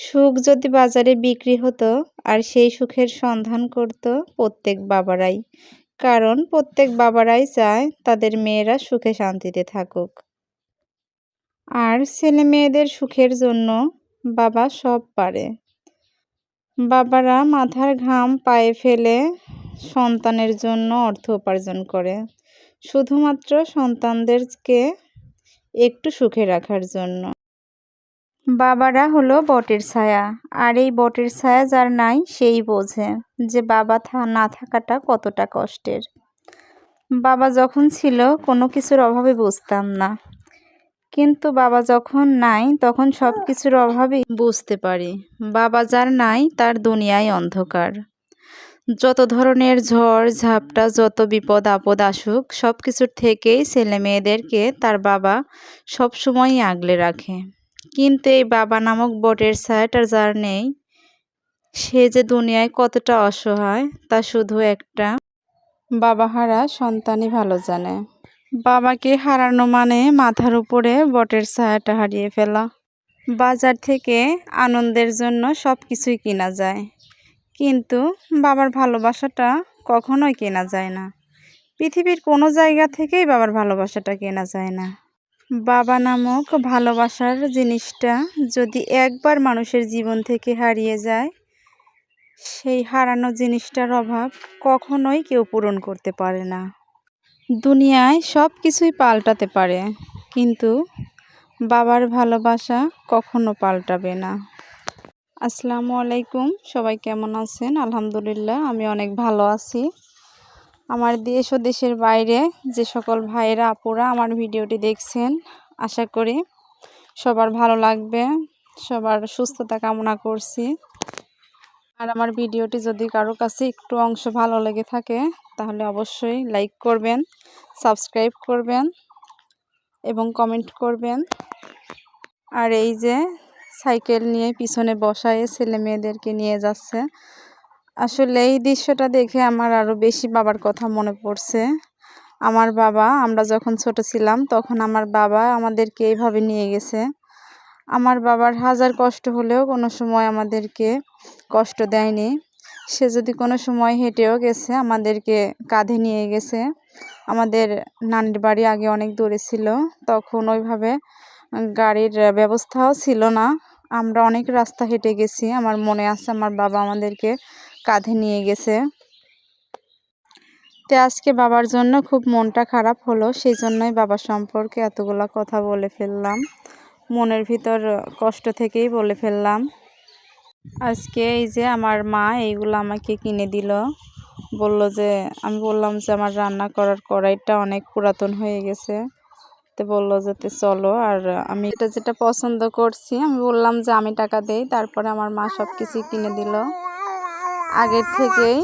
সুখ যদি বাজারে বিক্রি হতো, আর সেই সুখের সন্ধান করত প্রত্যেক বাবারাই। কারণ প্রত্যেক বাবারাই চায় তাদের মেয়েরা সুখে শান্তিতে থাকুক। আর ছেলে মেয়েদের সুখের জন্য বাবা সব পারে। বাবারা মাথার ঘাম পায়ে ফেলে সন্তানের জন্য অর্থ উপার্জন করে। শুধুমাত্র সন্তানদেরকে একটু সুখে রাখার জন্য। বাবারা হলো বটের ছায়া, আর এই বটের ছায়া যার নাই সেই বোঝে যে বাবা না থাকাটা কতটা কষ্টের। বাবা যখন ছিল কোনো কিছুর অভাবে বুঝতাম না। কিন্তু বাবা যখন নাই তখন সব কিছুর অভাবেই বুঝতে পারি। বাবা যার নাই তার দুনিয়ায় অন্ধকার। যত ধরনের ঝড়, ঝাপটা, যত বিপদ, আপদ আসুক, সব কিছুর থেকেই ছেলে মেয়েদেরকে তার বাবা সব সময়ই আগলে রাখে। কিন্তু এই বাবা নামক বটের ছায়াটা যার নেই, সে যে দুনিয়ায় কতটা অসহায়, তা শুধু একটা। বাবা হারা সন্তানই ভালো জানে। বাবাকে হারানো মানে মাথার উপরে বটের ছায়াটা হারিয়ে ফেলা। বাজার থেকে আনন্দের জন্য সব কিছুই কেনা যায়। কিন্তু বাবার ভালোবাসাটা কখনোই কেনা যায় না। পৃথিবীর কোনো জায়গা থেকেই বাবার ভালোবাসাটা কেনা যায় না। বাবা নামক ভালোবাসার জিনিসটা যদি একবার মানুষের জীবন থেকে হারিয়ে যায়, সেই হারানো জিনিসটার অভাব কখনোই কেউ পূরণ করতে পারে না। দুনিয়ায় সব কিছুই পাল্টাতে পারে, কিন্তু বাবার ভালোবাসা কখনো পাল্টাবে না। আসসালামু আলাইকুম, সবাই কেমন আছেন? আলহামদুলিল্লাহ, আমি অনেক ভালো আছি। আমার দেশ ও দেশের বাইরে যে সকল ভাইয়েরা, আপুরা আমার ভিডিওটি দেখছেন, আশা করি সবার ভালো লাগবে, সবার সুস্থতা কামনা করছি। আর আমার ভিডিওটি যদি কারও কাছে একটু অংশ ভালো লেগে থাকে, তাহলে অবশ্যই লাইক করবেন, সাবস্ক্রাইব করবেন এবং কমেন্ট করবেন। আর এই যে সাইকেল নিয়ে পিছনে বসায় ছেলে মেয়েদেরকে নিয়ে যাচ্ছে আসলে এই দৃশ্যটা দেখে আমার আরও বেশি বাবার কথা মনে পড়ছে। আমার বাবা, আমরা যখন ছোট ছিলাম তখন আমার বাবা আমাদেরকে এইভাবে নিয়ে গেছে। আমার বাবার হাজার কষ্ট হলেও কোনো সময় আমাদেরকে কষ্ট দেয়নি। সে যদি কোনো সময় হেঁটেও গেছে, আমাদেরকে কাঁধে নিয়ে গেছে। আমাদের নানির বাড়ি আগে অনেক দূরে ছিল, তখন ওইভাবে গাড়ির ব্যবস্থাও ছিল না। আমরা অনেক রাস্তা হেঁটে গেছি, আমার মনে আছে আমার বাবা আমাদেরকে কাঁধে নিয়ে গেছে। তো আজকে বাবার জন্য খুব মনটা খারাপ হলো, সেই জন্যই বাবা সম্পর্কে এতগুলো কথা বলে ফেললাম। মনের ভিতর কষ্ট থেকেই বলে ফেললাম। আজকে এই যে আমার মা এইগুলো আমাকে কিনে দিল, বলল যে, আমি বললাম যে আমার রান্না করার কড়াইটা অনেক পুরাতন হয়ে গেছে। তো বলল যেতে চলো, আর আমি এটা যেটা পছন্দ করছি, আমি বললাম যে আমি টাকা দেই, তারপরে আমার মা সব কিছুই কিনে দিল। আগের থেকেই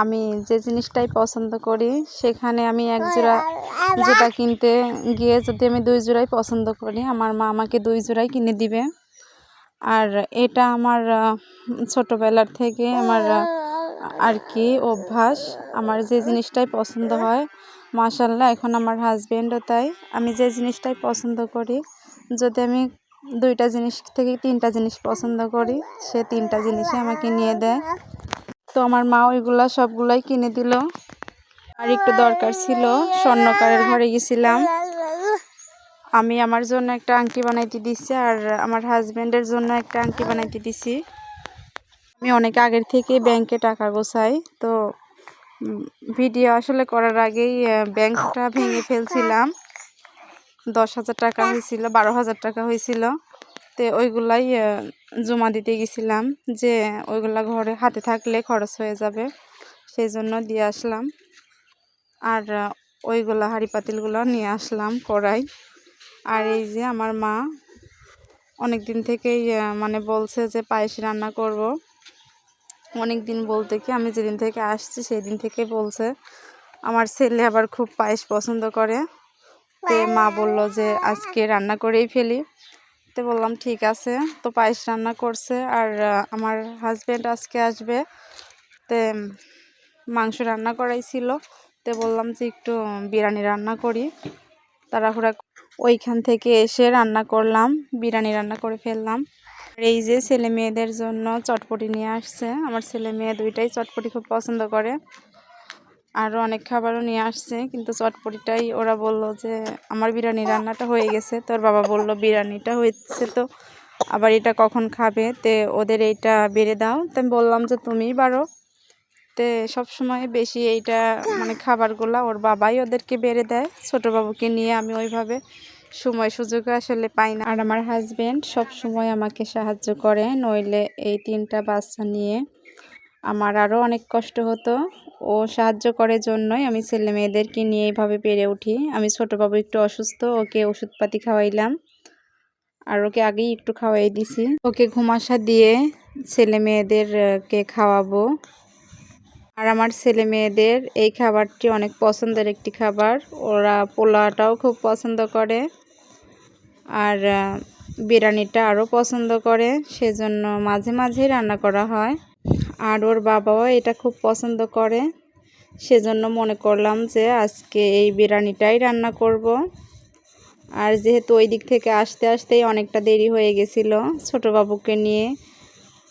আমি যে জিনিসটাই পছন্দ করি, সেখানে আমি এক জোড়া জুতা কিনতে গিয়ে যদি আমি দুই জোড়াই পছন্দ করি, আমার মা আমাকে দুই জোড়াই কিনে দিবে। আর এটা আমার ছোটোবেলার থেকে আমার, আর কি অভ্যাস। আমার যে জিনিসটাই পছন্দ হয় মাশাল্লাহ এখন আমার হাজব্যান্ডও তাই। আমি যে জিনিসটাই পছন্দ করি, যদি আমি দুইটা জিনিস থেকে তিনটা জিনিস পছন্দ করি, সে তিনটা জিনিসই আমাকে নিয়ে দেয়। তো আমার মা ওইগুলা সবগুলাই কিনে দিল। আর একটু দরকার ছিল, স্বর্ণকারের ঘরে গেছিলাম। আমি আমার জন্য একটা আংটি বানাইতে দিছি আর আমার হাজব্যান্ডের জন্য একটা আংটি বানাইতে দিছি। আমি অনেক আগের থেকে ব্যাংকে টাকা গোছাই, তো ভিডিও আসলে করার আগেই ব্যাংকটা ভেঙে ফেলছিলাম। দশ হাজার টাকা হয়েছিল, বারো হাজার টাকা হয়েছিল। তো ওইগুলাই জমা দিতে গেছিলাম যে ওইগুলা ঘরে, হাতে থাকলে খরচ হয়ে যাবে, সেই জন্য দিয়ে আসলাম। আর ওইগুলা হাঁড়ি পাতিলগুলো নিয়ে আসলাম কড়াই। আর এই যে আমার মা অনেক দিন থেকেই মানে বলছে যে পায়েস রান্না করব। অনেক দিন বলতে কি আমি যেদিন থেকে আসছি সেই দিন থেকে বলছে, আমার ছেলে আবার খুব পায়েস পছন্দ করে। তে মা বলল যে আজকে রান্না করেই ফেলি। তো বললাম, ঠিক আছে। তো পায়েস রান্না করছে আর আমার হাজব্যান্ড আজকে আসবে। তে মাংস রান্না করাই করাইছিল। তো বললাম যে একটু বিরিয়ানি রান্না করি। তাড়াহুড়া ওইখান থেকে এসে রান্না করলাম, বিরিয়ানি রান্না করে ফেললাম। আর এই যে ছেলে মেয়েদের জন্য চটপটি নিয়ে আসছে। আমার ছেলে মেয়ে দুইটাই চটপটি খুব পছন্দ করে। আরও অনেক খাবারও নিয়ে আসছে, কিন্তু চটপটিটাই ওরা বলল যে, আমার বিরিয়ানি রান্নাটা হয়ে গেছে। তোর বাবা বলল, বিরিয়ানিটা হয়েছে তো, আবার এটা কখন খাবে? তে ওদের এইটা বেড়ে দাও। তো আমি বললাম যে, তুমিই বারো তে সবসময় বেশি এইটা মানে খাবারগুলো ওর বাবাই ওদেরকে বেড়ে দেয়। ছোটো বাবুকে নিয়ে আমি ওইভাবে সময় সুযোগ আসলে পাই না। আর আমার হাজব্যান্ড সব সময় আমাকে সাহায্য করে, নইলে এই তিনটা বাচ্চা নিয়ে। আমার আরও অনেক কষ্ট হতো। ও সাহায্য করে জন্যই আমি ছেলে মেয়েদেরকে নিয়ে এইভাবে পেরে উঠি। আমি ছোটো বাবু একটু অসুস্থ, ওকে ওষুধপাতি খাওয়াইলাম। আর ওকে আগেই একটু খাওয়াই দিছি। ওকে ঘুমাসা দিয়ে ছেলে মেয়েদেরকে খাওয়াবো। আর আমার ছেলে মেয়েদের এই খাবারটি অনেক পছন্দের একটি খাবার। ওরা পোলাটাও খুব পছন্দ করে। আর বিরিয়ানিটা আরও পছন্দ করে। সেজন্য মাঝে মাঝেই রান্না করা হয়। আর ওর বাবাও এটা খুব পছন্দ করে। সেজন্য মনে করলাম যে আজকে এই বিরিয়ানিটাই রান্না করব। আর যেহেতু ওই দিক থেকে আসতে আসতেই অনেকটা দেরি হয়ে গেছিল ছোটো বাবুকে নিয়ে,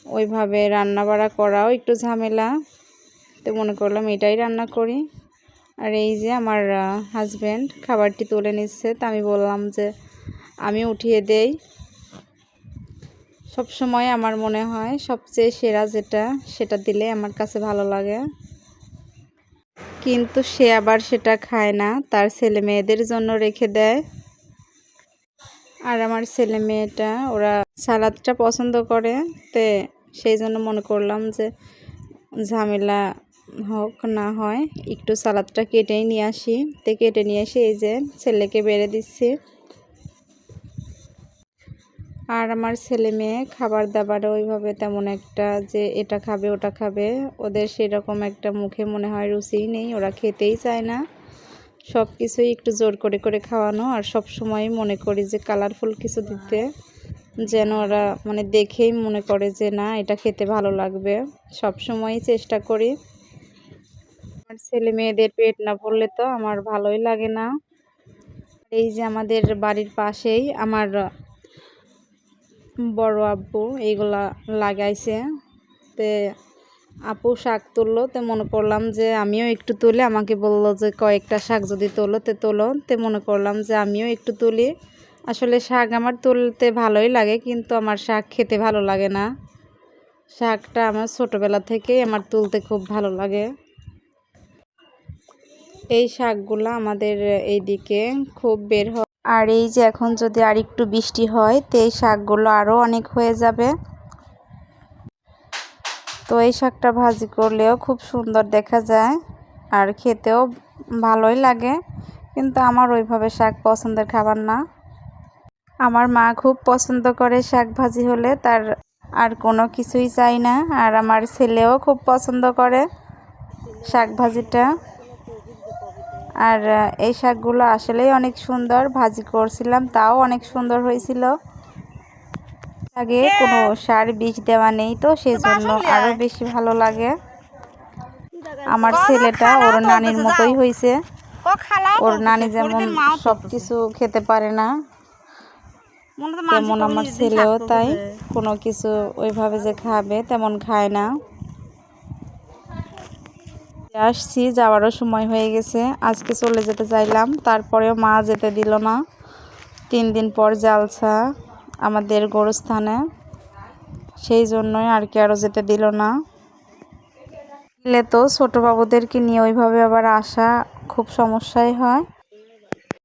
ওইভাবে রান্না বাড়া করাও একটু ঝামেলা। তো মনে করলাম এটাই রান্না করি। আর এই যে আমার হাজব্যান্ড খাবারটি তুলে নিচ্ছে, তা আমি বললাম যে আমি উঠিয়ে দেই। সব সময় আমার মনে হয় সবচেয়ে সেরা যেটা, সেটা দিলে আমার কাছে ভালো লাগে। কিন্তু সে আবার সেটা খায় না, তার ছেলে মেয়েদের জন্য রেখে দেয়। আর আমার ছেলে মেয়েটা, ওরা সালাদটা পছন্দ করে, তে সেই জন্য মনে করলাম যে ঝামেলা হোক না হয়, একটু সালাদটা কেটেই নিয়ে আসি। তে কেটে নিয়ে এসে এই যে ছেলেকে বেড়ে দিচ্ছি। আর আমার ছেলে মেয়ে খাবার দাবার ওইভাবে তেমন একটা যে এটা খাবে, ওটা খাবে। ওদের সেরকম একটা মুখে মনে হয় রুচিই নেই, ওরা খেতেই চায় না। সব কিছুই একটু জোর করে করে খাওয়ানো আর সব সময় মনে করি যে কালারফুল কিছু দিতে, যেন ওরা মানে দেখেই মনে করে যে না, এটা খেতে ভালো লাগবে। সব সময়ই চেষ্টা করি। আমার ছেলে মেয়েদের পেট না ভরলে তো আমার ভালোই লাগে না। এই যে আমাদের বাড়ির পাশেই আমার বড় আব্বু এইগুলা লাগাইছে। তে আপু শাক তুললো, তে মনে করলাম যে আমিও একটু তুলে। আমাকে বলল যে কয়েকটা শাক যদি তোলো, তে তোলো। তে মনে করলাম যে আমিও একটু তুলি। আসলে শাক আমার তুলতে ভালোই লাগে, কিন্তু আমার শাক খেতে ভালো লাগে না। শাকটা আমার ছোটোবেলা থেকেই আমার তুলতে খুব ভালো লাগে। এই শাকগুলো আমাদের এইদিকে খুব বের হয় আর এই যে এখন যদি আর একটু বৃষ্টি হয়, তো এই শাকগুলো আরও অনেক হয়ে যাবে। তো এই শাকটা ভাজি করলেও খুব সুন্দর দেখা যায় আর খেতেও ভালোই লাগে। কিন্তু আমার ওইভাবে শাক পছন্দের খাবার না। আমার মা খুব পছন্দ করে শাক ভাজি হলে, তার আর কোনো কিছুই চাই না। আর আমার ছেলেও খুব পছন্দ করে শাক ভাজিটা। আর এই শাকগুলো আসলেই অনেক সুন্দর। ভাজি করছিলাম তাও অনেক সুন্দর হয়েছিল। আগে কোনো সার বীজ দেওয়া নেই তো সেই জন্য আরও বেশি ভালো লাগে। আমার ছেলেটা ওর নানির মতোই হয়েছে। ওর নানি যেমন সব কিছু খেতে পারে না তেমন আমার ছেলেও তাই। কোনো কিছু ওইভাবে যে খাবে তেমন খায় না। আসছি, যাওয়ারও সময় হয়ে গেছে। আজকে চলে যেতে চাইলাম, তারপরেও মা যেতে দিল না। তিন দিন পর জালসা আমাদের গোরস্থানে, সেই জন্যই আর কি আরও যেতে দিল না। এলে তো ছোটোবাবুদেরকে নিয়ে ওইভাবে আবার আসা খুব সমস্যাই হয়।